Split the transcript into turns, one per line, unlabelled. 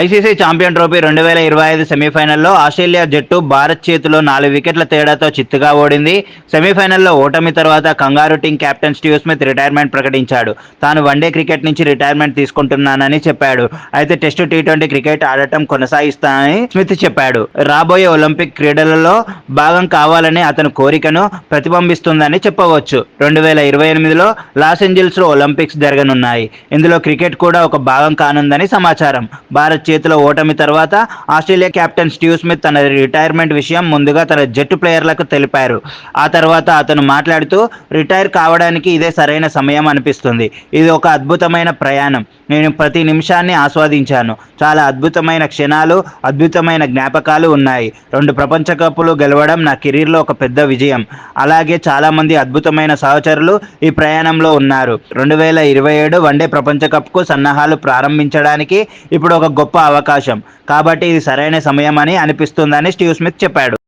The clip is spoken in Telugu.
ఐసీసీ ఛాంపియన్ ట్రోఫీ రెండు వేల ఇరవై ఐదు సెమీఫైనల్లో ఆస్ట్రేలియా జట్టు భారత్ చేతిలో నాలుగు వికెట్ల తేడాతో చిత్తుగా ఓడింది. సెమీఫైనల్లో ఓటమి తర్వాత kangaroo team captain Steve Smith retirement ప్రకటించాడు. తాను వన్డే క్రికెట్ నుంచి రిటైర్మెంట్ తీసుకుంటున్నానని చెప్పాడు. అయితే టెస్టు టీ ట్వంటీ క్రికెట్ ఆడటం కొనసాగిస్తానని స్మిత్ చెప్పాడు. రాబోయే ఒలింపిక్ క్రీడలలో భాగం కావాలని అతని కోరికను ప్రతిబింబిస్తుందని చెప్పవచ్చు. రెండు వేల ఇరవై ఎనిమిదిలో లాస్ ఏంజల్స్లో ఒలింపిక్స్ జరగనున్నాయి. ఇందులో క్రికెట్ కూడా ఒక భాగం కానుందని సమాచారం. భారత్ చేతిలో ఓటమి తర్వాత ఆస్ట్రేలియా కెప్టెన్ స్టీవ్ స్మిత్ తన రిటైర్మెంట్ విషయం ముందుగా తన జట్టు ప్లేయర్లకు తెలిపారు. ఆ తర్వాత అతను మాట్లాడుతూ రిటైర్ కావడానికి ఇదే సరైన సమయం అనిపిస్తుంది. ఇది ఒక అద్భుతమైన ప్రయాణం. నేను ప్రతి నిమిషాన్ని ఆస్వాదించాను. చాలా అద్భుతమైన క్షణాలు అద్భుతమైన జ్ఞాపకాలు ఉన్నాయి. రెండు ప్రపంచ కప్పులు గెలవడం నా కెరీర్లో ఒక పెద్ద విజయం. అలాగే చాలామంది అద్భుతమైన సహచరులు ఈ ప్రయాణంలో ఉన్నారు. రెండు వేల ఇరవై ఏడు వన్డే ప్రపంచ కప్కు సన్నాహాలు ప్రారంభించడానికి ఇప్పుడు ఒక గొప్ప గొప్ప అవకాశం. కాబట్టి ఇది సరైన సమయం అని అనిపిస్తుందని స్టీవ్ స్మిత్ చెప్పాడు.